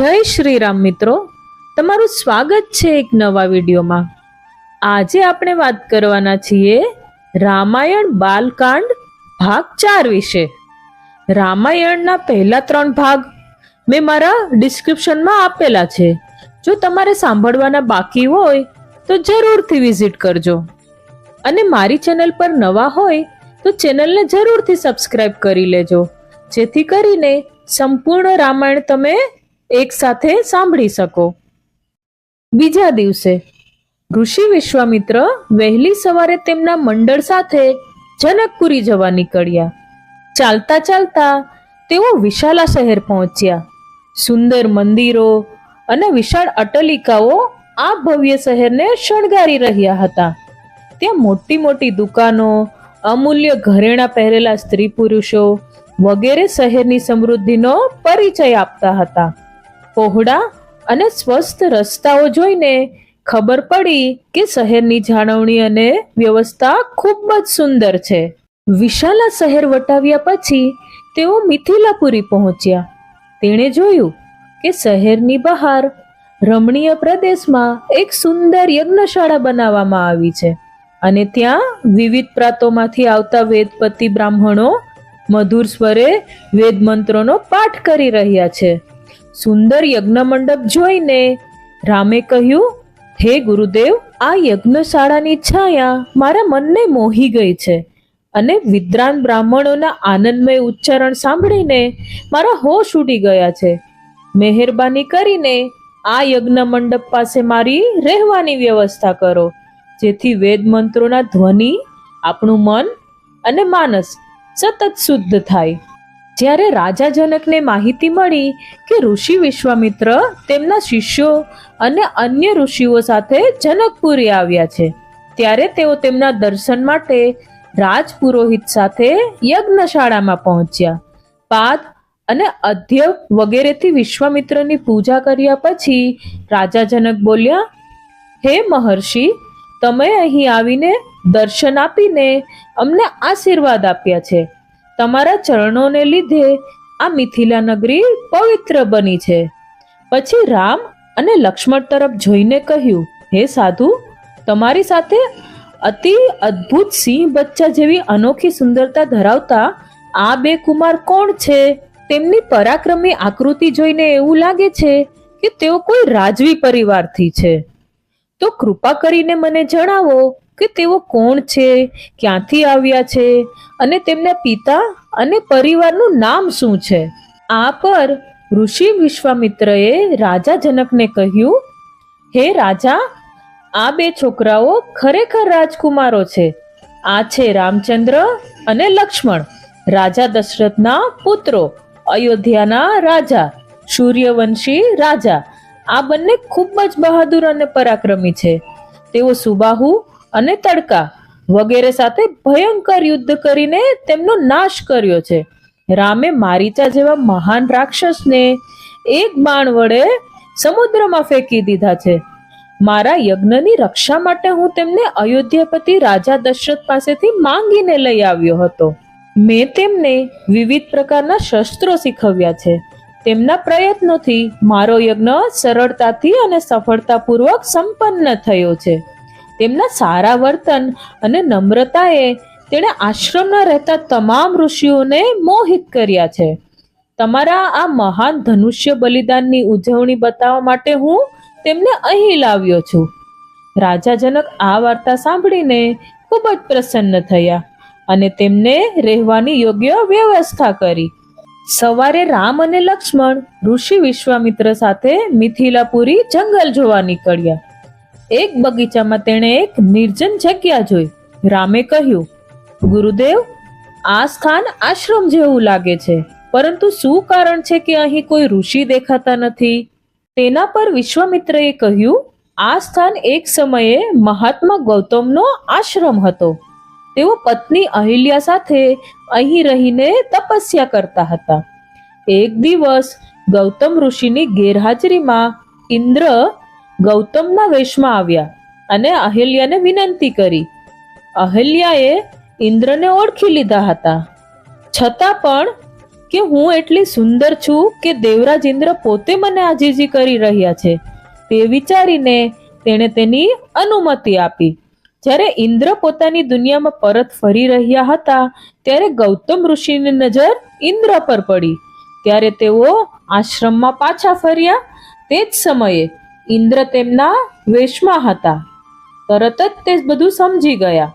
જય શ્રી રામ મિત્રો. તમારું સ્વાગત છે એક નવા વિડીયોમાં. આજે આપણે વાત કરવાના છીએ રામાયણ બાલકાંડ ભાગ ચાર વિશે. રામાયણના પહેલા ત્રણ ભાગ મેં મારા ડિસ્ક્રિપ્શનમાં આપેલા છે. જો તમારે સાંભળવાના બાકી હોય, તો જરૂરથી વિઝિટ કરજો. અને મારી ચેનલ પર નવા હોય, તો ચેનલને જરૂરથી સબસ્ક્રાઈબ કરી લેજો. જેથી કરીને સંપૂર્ણ રામાયણ તમે એકસાથે સાંભળી શકો. બીજા દિવસે, ઋષિ વિશ્વામિત્ર વહેલી સવારે તેમના મંડળ સાથે જનકપુરી જવા નીકળ્યા. ચાલતા ચાલતા તેઓ વિશાલા શહેર પહોંચ્યા. સુંદર મંદિરો અને વિશાળ અટલિકાઓ આ ભવ્ય શહેરને શણગારી રહ્યા હતા. ત્યાં મોટી મોટી દુકાનો, અમૂલ્ય ઘરેણા પહેરેલા સ્ત્રી પુરુષો વગેરે શહેરની સમૃદ્ધિનો પરિચય આપતા હતા. પહોળા અને સ્વસ્થ રસ્તાઓ જોઈને ખબર પડી કે શહેરની જાળવણી અને વ્યવસ્થા ખૂબ જ સુંદર છે. વિશાલા શહેર વટાવ્યા પછી તેઓ મિથિલાપુરી પહોંચ્યા. તેણે જોયું કે શહેરની બહાર રમણીય પ્રદેશમાં એક સુંદર યજ્ઞશાળા બનાવવામાં આવી છે અને ત્યાં વિવિધ પ્રાંતોમાંથી આવતા વેદપતિ બ્રાહ્મણો મધુર સ્વરે વેદ મંત્રોનો પાઠ કરી રહ્યા છે. સુંદર યજ્ઞ મંડપ જોઈને રામે કહ્યું, હે ગુરુદેવ, આ યજ્ઞશાળાની છાયા મારા મનને મોહી ગઈ છે અને વિદ્રાન બ્રાહ્મણોના આનંદમય ઉચ્ચારણ સાંભળીને મારા હોશ ઉડી ગયા છે. મહેરબાની કરીને આ યજ્ઞ મંડપ પાસે મારી રહેવાની વ્યવસ્થા કરો, જેથી વેદ મંત્રોના ધ્વનિ આપણું મન અને માનસ સતત શુદ્ધ થાય. જ્યારે રાજા જનકને માહિતી મળી કે ઋષિ વિશ્વામિત્ર તેમના શિષ્યો અને અન્ય ઋષિઓ સાથે જનકપુરી આવ્યા છે, ત્યારે તેઓ તેમના દર્શન માટે રાજપુરોહિત સાથે યજ્ઞશાળામાં પહોંચ્યા. પાદ અને અધ્ય વગેરેથી વિશ્વામિત્રની પૂજા કર્યા પછી રાજા જનક બોલ્યા, હે મહર્ષિ, તમે અહીં આવીને દર્શન આપીને અમને આશીર્વાદ આપ્યા છે. તમારા ચરણોને લીધે આ મિથિલા નગરી પવિત્ર બની છે. પછી રામ અને લક્ષ્મણ તરફ જોઈને કહ્યું, હે સાધુ, તમારી સાથે અતિ અદ્ભુત સિંહ બચ્ચા જેવી અનોખી સુંદરતા ધરાવતા આ બે કુમાર કોણ છે? તેમની પરાક્રમી આકૃતિ જોઈને એવું લાગે છે કે તેઓ કોઈ રાજવી પરિવારથી છે. તો કૃપા કરીને મને જણાવો કે તેઓ કોણ છે, ક્યાંથી આવ્યા છે અને તેમના પિતા અને પરિવારનું નામ શું છે? આ પર ઋષિ વિશ્વામિત્રએ રાજા જનકને કહ્યું, હે રાજા, આ બે છોકરાઓ ખરેખર રાજકુમારો છે. આ છે રામચંદ્ર અને લક્ષ્મણ. રાજા દશરથના પુત્રો, અયોધ્યાના રાજા, સૂર્યવંશી રાજા. આ બંને ખૂબ જ બહાદુર અને પરાક્રમી છે. તેઓ સુબાહુ અને તડકા વગેરે સાથે ભયંકર યુદ્ધ કરીને તેમનો નાશ કર્યો છે. રામે મારીચા જેવા મહાન રાક્ષસને એક બાણ વડે સમુદ્રમાં ફેંકી દીધા છે. મારા યજ્ઞની રક્ષા માટે હું તેમને અયોધ્યાપતિ રાજા દશરથ પાસેથી માંગીને લઈ આવ્યો હતો. મેં તેમને વિવિધ પ્રકારના શસ્ત્રો શીખવ્યા છે. તેમના પ્રયત્નોથી મારો યજ્ઞ સરળતાથી અને સફળતાપૂર્વક સંપન્ન થયો છે. તેમના સારા વર્તન અને નમ્રતાએ તેણે આશ્રમમાં રહેતા તમામ ઋષિઓને મોહિત કર્યા છે. તમારા આ મહાન ધનુષ્ય બલિદાનની ઉજવણી બતાવવા માટે હું તેમને અહીં લાવ્યો છું. રાજા જનક આ વાર્તા સાંભળીને ખૂબ જ પ્રસન્ન થયા અને તેમને રહેવાની યોગ્ય વ્યવસ્થા કરી. સવારે રામ અને લક્ષ્મણ ઋષિ વિશ્વામિત્ર સાથે મિથિલાપુરી જંગલ જોવા નીકળ્યા. એક બગીચામાં તેણે એક નિર્જન જગ્યા જોઈ. રામે કહ્યું, ગુરુદેવ, આ સ્થાન આશ્રમ જેવું લાગે છે. પરંતુ શું કારણ છે કે અહીં કોઈ ઋષિ દેખાતા નથી? તેના પર વિશ્વામિત્રએ કહ્યું, આ સ્થાન એક સમયે મહાત્મા ગૌતમનો આશ્રમ હતો. તેઓ પત્ની અહિલ્યા સાથે અહીં રહીને તપસ્યા કરતા હતા. એક દિવસ ગૌતમ ઋષિની ગેરહાજરીમાં ઇન્દ્ર ગૌતમના વેશમાં આવ્યા અને અહિલ્યાને વિનંતી કરી. અહિલ્યાએ ઇન્દ્રને ઓળખી લીધા હતા. છતાં પણ કે હું એટલી સુંદર છું કે દેવરાજ ઇન્દ્ર પોતે મને આજીજી કરી રહ્યા છે, તે વિચારીને તેણે તેની અનુમતિ આપી. જ્યારે ઇન્દ્ર પોતાની દુનિયામાં પરત ફરી રહ્યા હતા, ત્યારે ગૌતમ ઋષિની નજર ઇન્દ્ર પર પડી. ત્યારે તેઓ આશ્રમમાં પાછા ફર્યા. તે જ સમયે ઇન્દ્ર તેમના વેશમાં હતા. તરત જ તે બધું સમજી ગયા.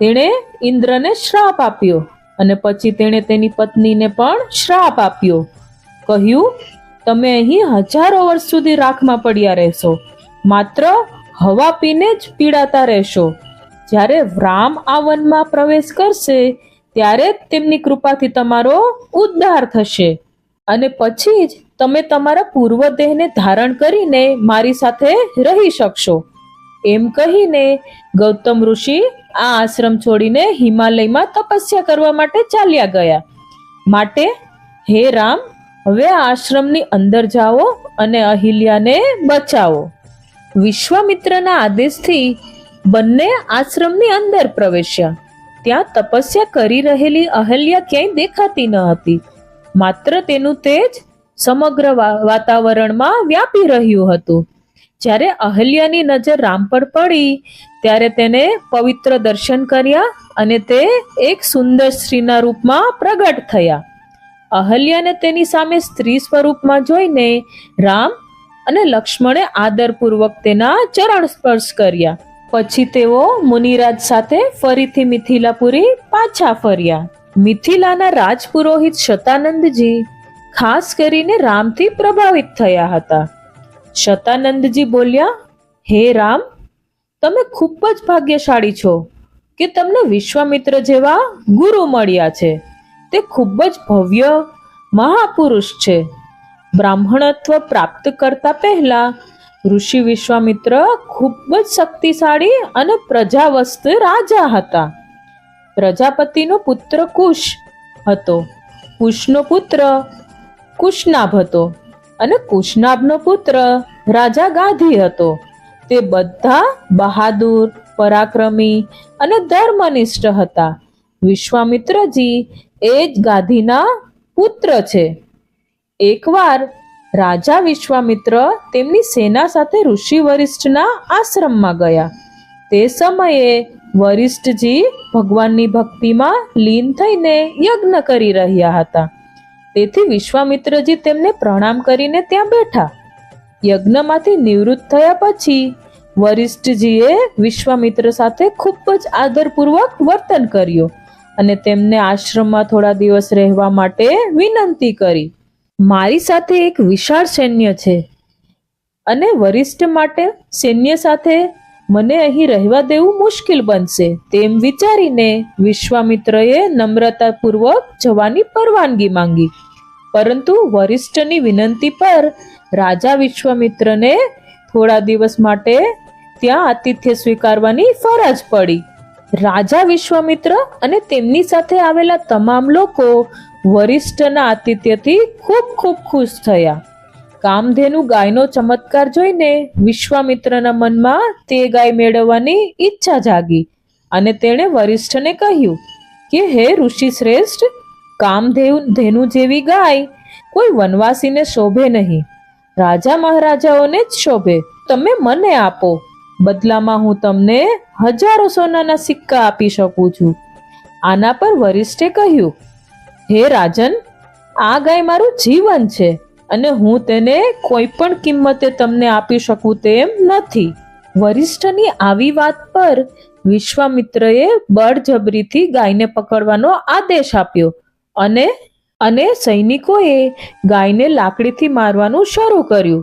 તેણે ઇન્દ્રને શ્રાપ આપ્યો અને પછી તેણે તેની પત્નીને પણ શ્રાપ આપ્યો. કહ્યું, તમે અહીં હજારો વર્ષ સુધી રાખમાં પડ્યા રહેશો. માત્ર હવા પીને જ પીડાતા રહેશો. જ્યારે રામ આ વનમાં પ્રવેશ કરશે, ત્યારે તેમની કૃપાથી તમારો ઉદ્ધાર થશે. અને પછી જ તમે તમારા પૂર્વ દેહને ધારણ કરીને મારી સાથે રહી શકશો. એમ કહીને ગૌતમ ઋષિ આ આશ્રમ છોડીને હિમાલયમાં તપસ્યા કરવા માટે ચાલ્યા ગયા. માટે, હે રામ, હવે આ આશ્રમની અંદર જાઓ અને અહિલ્યાને બચાવો. વિશ્વામિત્રના આદેશથી બંને આશ્રમની અંદર પ્રવેશ્યા. ત્યાં તપસ્યા કરી રહેલી અહલ્યા ક્યાંય દેખાતી ન હતી. માત્ર તેનું તેજ સમગ્ર વાતાવરણમાં વ્યાપી રહ્યું હતું. જ્યારે અહલ્યાની નજર રામ પર પડી, ત્યારે તેને પવિત્ર દર્શન કર્યા અને તે એક સુંદર સ્ત્રીના રૂપમાં પ્રગટ થયા. અહલ્યાને તેની સામે સ્ત્રી સ્વરૂપમાં જોઈને રામ અને લક્ષ્મણે આદરપૂર્વક તેના ચરણ સ્પર્શ કર્યા. પછી તેઓ મુનિરાજ સાથે ફરીથી મિથિલાપુરી પાછા ફર્યા. મિથિલાના રાજપુરોહિત શતાનંદજી ખાસ કરીને રામથી પ્રભાવિત થયા હતા. શતાનંદજી બોલ્યા, હે રામ, તમે ખૂબ જ ભાગ્યશાળી છો કે તમને વિશ્વામિત્ર જેવા ગુરુ મળ્યા છે. તે ખૂબ જ ભવ્ય મહાપુરુષ છે. બ્રાહ્મણત્વ પ્રાપ્ત કરતા પહેલા ઋષિ વિશ્વામિત્ર ખૂબ જ શક્તિશાળી અને પ્રજાવસ્ત રાજા હતા. પ્રજાપતિનો પુત્ર કુશ હતો. કુશનો પુત્ર કુશનાભ હતો અને કુશનાભનો પુત્ર રાજા ગાંધી હતો. તે બધા બહાદુર, પરાક્રમી અને ધર્મનિષ્ઠ હતા. વિશ્વામિત્રજી એ જ ગાંધીના પુત્ર છે. એકવાર રાજા વિશ્વામિત્ર તેમની સેના સાથે ઋષિ વરિષ્ઠના આશ્રમમાં ગયા. તે સમયે વરિષ્ઠજી ભગવાનની ભક્તિમાં લીન થઈને યજ્ઞ કરી રહ્યા હતા. તેથી વિશ્વામિત્રજી તેમને પ્રણામ કરીને ત્યાં બેઠા. યજ્ઞમાંથી નિવૃત્ત થયા પછી વરિષ્ઠજીએ વિશ્વામિત્ર સાથે ખૂબ જ આદરપૂર્વક વર્તન કર્યું અને તેમને આશ્રમમાં થોડા દિવસ રહેવા માટે વિનંતી કરી. મારી સાથે એક વિશાળ સૈન્ય છે અને વરિષ્ઠ માટે સૈન્ય સાથે મને અહીં રહેવા દેવું મુશ્કેલ બનશે તેમ વિચારીને વિશ્વામિત્રએ નમ્રતાપૂર્વક જવાની પરવાનગી માંગી. પરંતુ વરિષ્ઠની વિનંતી પર રાજા વિશ્વામિત્રને થોડા દિવસ માટે ત્યાં આતિથ્ય સ્વીકારવાની ફરજ પડી. રાજા વિશ્વામિત્ર અને તેમની સાથે આવેલા તમામ લોકો વરિષ્ઠના આતિથ્યથી ખૂબ ખૂબ ખુશ થયા. કામધેનુ ગાયનો ચમત્કાર જોઈને વિશ્વામિત્રના મનમાં તે ગાય મેળવવાની ઈચ્છા જાગી અને તેણે વરિષ્ઠને કહ્યું કે, હે ઋષિ શ્રેષ્ઠ કામધેવ ધેનુ જેવી ગાય કોઈ વનવાસીને શોભે નહીં. રાજા મહારાજાઓને જ શોભે. તમે મને આપો. બદલામાં હું તમને હજારો સોનાના સિક્કા આપી શકું છું. આના પર વરિષ્ઠે કહ્યું, હે રાજન, આ ગાય મારું જીવન છે અને હું તેને કોઈ પણ કિંમતે તમને આપી શકું તેમ નથી. વરિષ્ઠની આવી વાત પર વિશ્વામિત્રએ બળજબરીથી ગાયને પકડવાનો આદેશ આપ્યો અને અને સૈનિકોએ ગાયને લાકડીથી મારવાનું શરૂ કર્યું.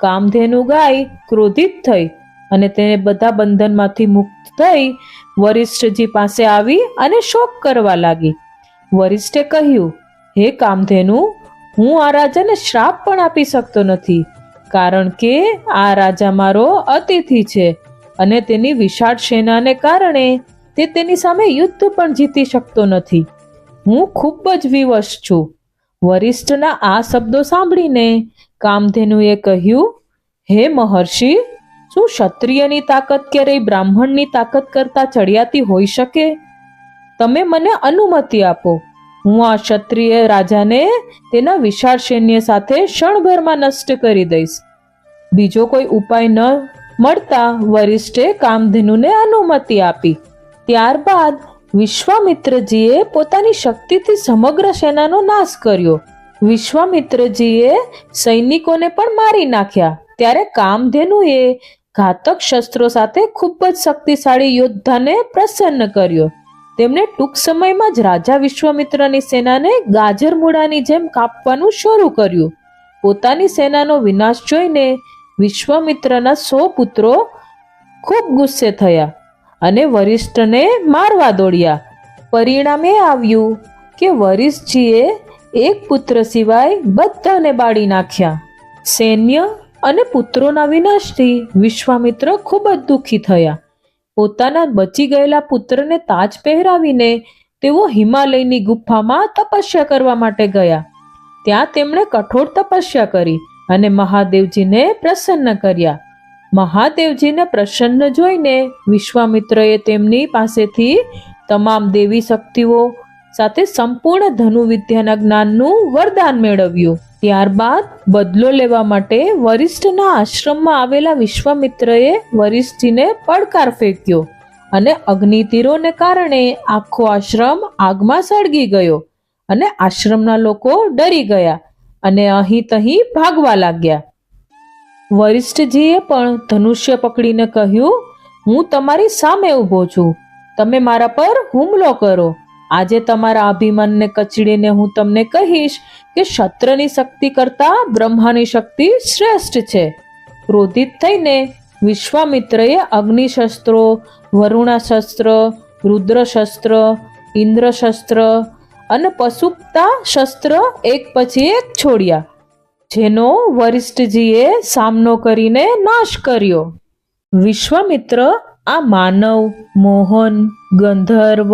કામધેનુ ગાય ક્રોધિત થઈ અને તેને બધા બંધનમાંથી મુક્ત થઈ વરિષ્ઠજી પાસે આવી અને શોક કરવા લાગી. વરિષ્ઠે કહ્યું, હે કામધેનુ, હું આ રાજાને શ્રાપ પણ આપી શકતો નથી, કારણ કે આ રાજા મારો અતિથિ છે અને તેની વિશાળ સેનાને કારણે તે તેની સામે યુદ્ધ પણ જીતી શકતો નથી. હું ખૂબ જ વિવશ છું. વરિષ્ઠના આ શબ્દો સાંભળીને કામધેનુએ કહ્યું, હે મહર્ષિ, શું ક્ષત્રિયની તાકાત ક્યારેય બ્રાહ્મણની તાકાત કરતાં ચડિયાતી હોઈ શકે? તમે મને અનુમતિ આપો. હું આ ક્ષત્રિય રાજાને તેના વિશાળ સૈન્ય સાથે ક્ષણભરમાં નષ્ટ કરી દઈશ. બીજો કોઈ ઉપાય ન મળતા વરિષ્ઠે કામધેનુને અનુમતિ આપી. ત્યારબાદ વિશ્વામિત્રજીએ પોતાની શક્તિથી સમગ્ર સેનાનો નાશ કર્યો. વિશ્વામિત્રજીએ સૈનિકોને પણ મારી નાખ્યા. ત્યારે કામધેનુએ ઘાતક શસ્ત્રો સાથે ખૂબ જ શક્તિશાળી યોદ્ધાને પ્રસન્ન કર્યો. તેમણે ટૂંક સમયમાં જ રાજા વિશ્વામિત્રની સેનાને ગાજર મૂળાની જેમ કાપવાનું શરૂ કર્યું. પોતાની સેનાનો વિનાશ જોઈને વિશ્વામિત્રના સો પુત્રો ખૂબ ગુસ્સે થયા. અને વરિષ્ઠને મારવા દોડ્યા. પરિણામે આવ્યું કે વરિષ્ઠજીએ એક પુત્ર સિવાય બધાને બાળી નાખ્યા. સૈન્ય અને પુત્રોના વિનાશથી વિશ્વામિત્ર ખૂબ જ દુઃખી થયા. પોતાના બચી ગયેલા પુત્રને તાજ પહેરાવીને તેઓ હિમાલયની ગુફામાં તપસ્યા કરવા માટે ગયા. ત્યાં તેમણે કઠોર તપસ્યા કરી અને મહાદેવજીને પ્રસન્ન કર્યા. મહાદેવજીને પ્રસન્ન જોઈને વિશ્વામિત્રએ તેમની પાસેથી તમામ દેવી શક્તિઓ સાથે સંપૂર્ણ ધનુવિદ્યાના જ્ઞાનનું વરદાન મેળવ્યું. ત્યારબાદ બદલો લેવા માટે વરિષ્ઠના આશ્રમમાં આવેલા વિશ્વામિત્રએ વરિષ્ઠજીને પડકાર ફેંક્યો અને અગ્નિતીરોને કારણે આખો આશ્રમ આગમાં સળગી ગયો અને આશ્રમના લોકો ડરી ગયા અને અહીં તહીં ભાગવા લાગ્યા. વરિષ્ઠજીએ પણ ધનુષ્ય પકડીને કહ્યું, હું તમારી સામે ઊભો છું. તમે મારા પર હુમલો કરો. આજે તમારા અભિમાનને કચડીને હું તમને કહીશ કે શત્રની શક્તિ કરતા બ્રહ્માની શક્તિ શ્રેષ્ઠ છે. ક્રોધિત થઈને વિશ્વામિત્રએ અગ્નિશસ્ત્રો, વરુણાશસ્ત્ર, રુદ્રશસ્ત્ર, ઇન્દ્રશસ્ત્ર અને પશુપ્તા શસ્ત્ર એક પછી એક છોડ્યા. જેનો વરિષ્ઠજીએ સામનો કરીને નાશ કર્યો. વિશ્વામિત્ર આ માનવ, મોહન, ગંધર્વ,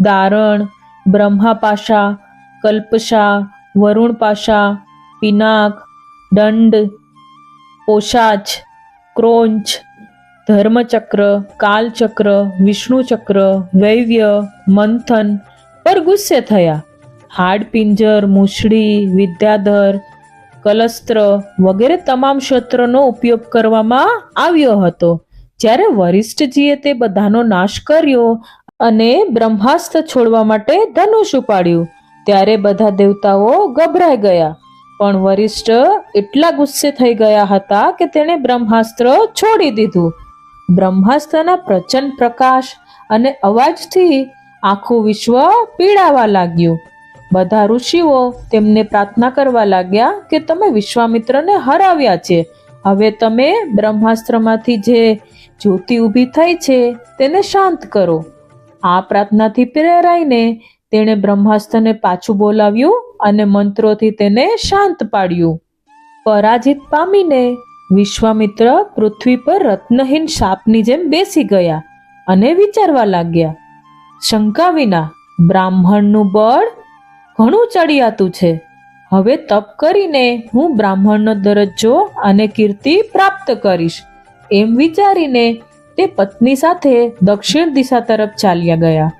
દારણ, બ્રહ્માપાશા, કલ્પશા, વરુણપાશા, પિનાક, દંડ, પોશાચ, ક્રોંચ, ધર્મચક્ર, કાલચક્ર, વિષ્ણુચક્ર, વૈવ્ય, મંથન પર ગુસ્સે થયા. હાડપિંજર, મુછડી, વિદ્યાધર કલસ્ત્ર વગેરે તમામ શસ્ત્રોનો ઉપયોગ કરવામાં આવ્યો હતો. જ્યારે વરિષ્ઠજીએ તે બધાનો નાશ કર્યો અને બ્રહ્માસ્ત્ર છોડવા માટે ધનુષ ઉપાડ્યું, ત્યારે બધા દેવતાઓ ગભરાઈ ગયા. પણ વરિષ્ઠ એટલા ગુસ્સે થઈ ગયા હતા કે તેણે બ્રહ્માસ્ત્ર છોડી દીધું. બ્રહ્માસ્ત્રના પ્રચંડ પ્રકાશ અને અવાજથી આખું વિશ્વ પીડાવા લાગ્યું. બધા ઋષિઓ તેમને પ્રાર્થના કરવા લાગ્યા કે તમે વિશ્વામિત્રને હરાવ્યા છે. હવે તમે બ્રહ્માસ્ત્રમાંથી જે જ્યોતિ ઊભી થઈ છે તેને શાંત કરો. આ પ્રાર્થનાથી પ્રેરાઈને તેણે બ્રહ્માસ્ત્રને પાછું બોલાવ્યું અને મંત્રોથી તેને શાંત પાડ્યું. પરાજિત પામીને વિશ્વામિત્ર પૃથ્વી પર રત્નહીન સાપની જેમ બેસી ગયા અને વિચારવા લાગ્યા, શંકા વિના બ્રાહ્મણનું બળ ઘણું ચડિયાતું છે. હવે તપ કરીને હું બ્રાહ્મણનો દરજ્જો અને કીર્તિ પ્રાપ્ત કરીશ. એમ વિચારીને તે પત્ની સાથે દક્ષિણ દિશા તરફ ચાલ્યા ગયા.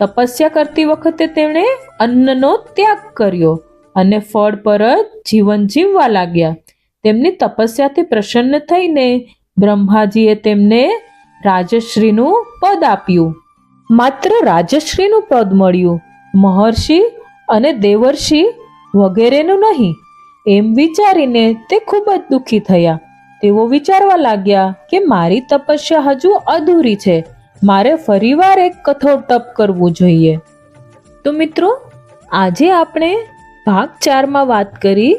તપસ્યા કરતી વખતે તેમણે અન્નનો ત્યાગ કર્યો અને ફળ પર જ જીવન જીવવા લાગ્યા. તેમની તપસ્યાથી પ્રસન્ન થઈને બ્રહ્માજીએ તેમને રાજશ્રીનું પદ આપ્યું. માત્ર રાજશ્રીનું પદ મળ્યું. મહર્ષિ અને દેવર્ષિ વગેરેનું નહીં. એમ વિચારીને તે ખૂબ જ દુઃખી થયા. તેઓ વિચારવા લાગ્યા કે મારી તપસ્યા હજુ અધૂરી છે. મારે ફરીવાર એક કઠોર તપ કરવું જોઈએ. તો મિત્રો, આજે આપણે ભાગ ચારમાં વાત કરી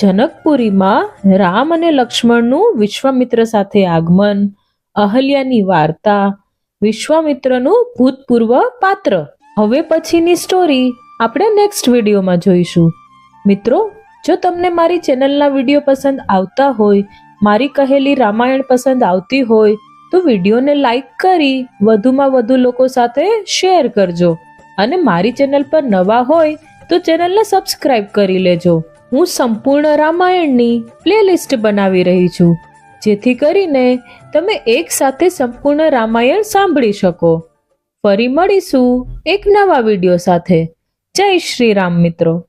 જનકપુરીમાં રામ અને લક્ષ્મણનું વિશ્વામિત્ર સાથે આગમન, અહલ્યાની વાર્તા, વિશ્વામિત્રનું ભૂતપૂર્વ પાત્ર. હવે પછીની સ્ટોરી આપણે નેક્સ્ટ વિડીયોમાં જોઈશું. મિત્રો, જો તમને મારી ચેનલના વીડિયો પસંદ આવતા હોય, મારી કહેલી રામાયણ પસંદ આવતી હોય, તો વિડીયોને લાઈક કરી વધુમાં વધુ લોકો સાથે શેર કરજો. અને મારી ચેનલ પર નવા હોય, તો ચેનલને સબસ્ક્રાઇબ કરી લેજો. હું સંપૂર્ણ રામાયણની પ્લેલિસ્ટ બનાવી રહી છું. જેથી કરીને તમે એક સાથે સંપૂર્ણ રામાયણ સાંભળી શકો. ફરી મળીશું એક નવા વીડિયો સાથે. જય શ્રી રામ મિત્રો.